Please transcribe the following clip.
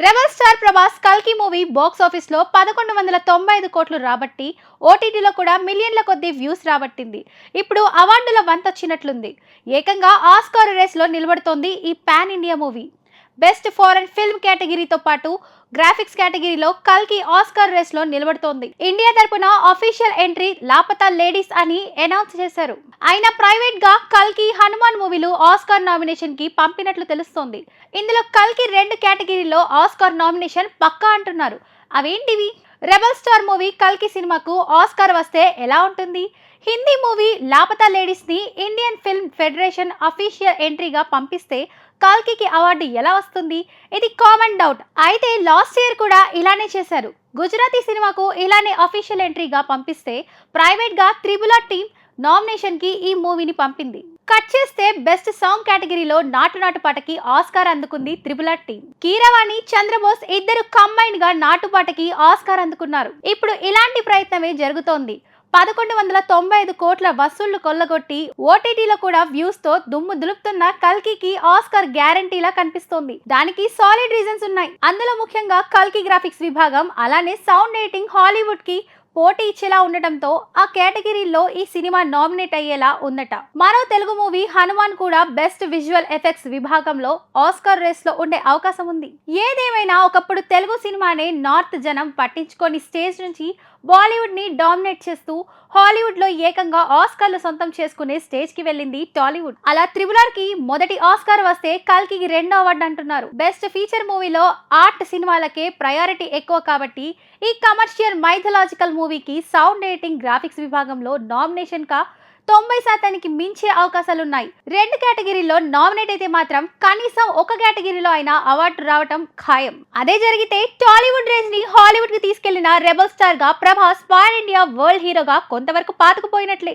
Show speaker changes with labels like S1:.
S1: Rebel star Prabhas కల్కి movie box ఆఫీస్లో పదకొండు వందల తొంభై ఐదు కోట్లు రాబట్టి ఓటీటీలో కూడా మిలియన్ల కొద్ది వ్యూస్ రాబట్టింది. ఇప్పుడు అవార్డుల వంతొచ్చినట్లుంది. ఏకంగా ఆస్కార్ రేస్లో నిలబడుతోంది ఈ pan India movie. Best foreign film కేటగిరీతో పాటు గ్రాఫిక్స్ కేటగిరీలో కల్కి ఆస్కార్ రేస్లో నిలబడుతోంది. ఇండియా తరపున అఫీషియల్ ఎంట్రీ లాపతా లేడీస్ అని అనౌన్స్ చేశారు. అయినా ప్రైవేట్గా కల్కి హనుమాన్ మూవీలు ఆస్కార్ నామినేషన్కి పంపినట్లు తెలుస్తోంది. ఇందులో కల్కి రెండు కేటగిరీలో ఆస్కార్ నామినేషన్ పక్కా అంటున్నారు. అవేంటివి? రెబల్ స్టార్ మూవీ కల్కి సినిమాకు ఆస్కార్ వస్తే ఎలా ఉంటుంది? హిందీ మూవీ లాపతా లేడీస్ని ఇండియన్ ఫిల్మ్ ఫెడరేషన్ అఫీషియల్ ఎంట్రీగా పంపిస్తే కాల్కికి అవార్డు ఎలా వస్తుంది? ఇది కామన్ డౌట్. అయితే లాస్ట్ ఇయర్ కూడా ఇలానే చేశారు. గుజరాతీ సినిమాకు ఇలానే అఫీషియల్ ఎంట్రీగా పంపిస్తే ప్రైవేట్గా త్రిబుల టీమ్ నామినేషన్కి ఈ మూవీని పంపింది. కట్ చేస్తే బెస్ట్ సాంగ్ కేటగిరీలో నాటు నాటు పాటకి ఆస్కార్ అందుకుంది త్రిబుల టీమ్. కీరవాణి చంద్రబోస్ ఇద్దరు కంబైన్గా నాటు పాటకి ఆస్కార్ అందుకున్నారు. ఇప్పుడు ఇలాంటి ప్రయత్నమే జరుగుతోంది. పదకొండు వందల తొంభై ఐదు కోట్ల వసూళ్ళు కొల్లగొట్టి ఓటీటీలో కూడా వ్యూస్తో దుమ్ము దులుపుతున్న కల్కికి ఆస్కార్ గ్యారంటీలా కనిపిస్తోంది. దానికి సాలిడ్ రీజన్స్ ఉన్నాయి. అందులో ముఖ్యంగా కల్కి గ్రాఫిక్స్ విభాగం అలానే సౌండ్ ఎడిటింగ్ హాలీవుడ్కి పోటీ ఇచ్చేలా ఉండటంతో ఆ కేటగిరీలో ఈ సినిమా నామినేట్ అయ్యేలా ఉందట. మరో తెలుగు మూవీ హనుమాన్ కూడా బెస్ట్ విజువల్ ఎఫెక్ట్స్ విభాగంలో ఆస్కార్ రేస్లో ఉండే అవకాశం ఉంది. ఏదేమైనా ఒకప్పుడు తెలుగు సినిమానే నార్త్ జనం పట్టించుకొని స్టేజ్ నుంచి బాలీవుడ్ని డామినేట్ చేస్తూ హాలీవుడ్లో ఏకంగా ఆస్కార్లు సొంతం చేసుకునే స్టేజ్కి వెళ్ళింది టాలీవుడ్. అలా త్రిబులర్కి మొదటి ఆస్కార్ వస్తే కల్కి రెండో అవార్డు అంటున్నారు. బెస్ట్ ఫీచర్ మూవీలో ఆర్ట్ సినిమాలకే ప్రయారిటీ ఎక్కువ కాబట్టి ఈ కమర్షియల్ మైథలాజికల్ మూవీకి సౌండ్ ఎడిటింగ్ గ్రాఫిక్స్ విభాగంలో నామినేషన్ కా తొంభై శాతానికి మించే అవకాశాలున్నాయి. రెండు కేటగిరీలో నామినేట్ అయితే మాత్రం కనీసం ఒక కేటగిరీలో అయినా అవార్డు రావటం ఖాయం. అదే జరిగితే టాలీవుడ్ రేంజ్ని హాలీవుడ్కి తీసుకెళ్ళిన రెబల్ స్టార్గా ప్రభాస్ పాన్ ఇండియా వరల్డ్ హీరోగా కొంతవరకు పాతుకుపోయినట్లే.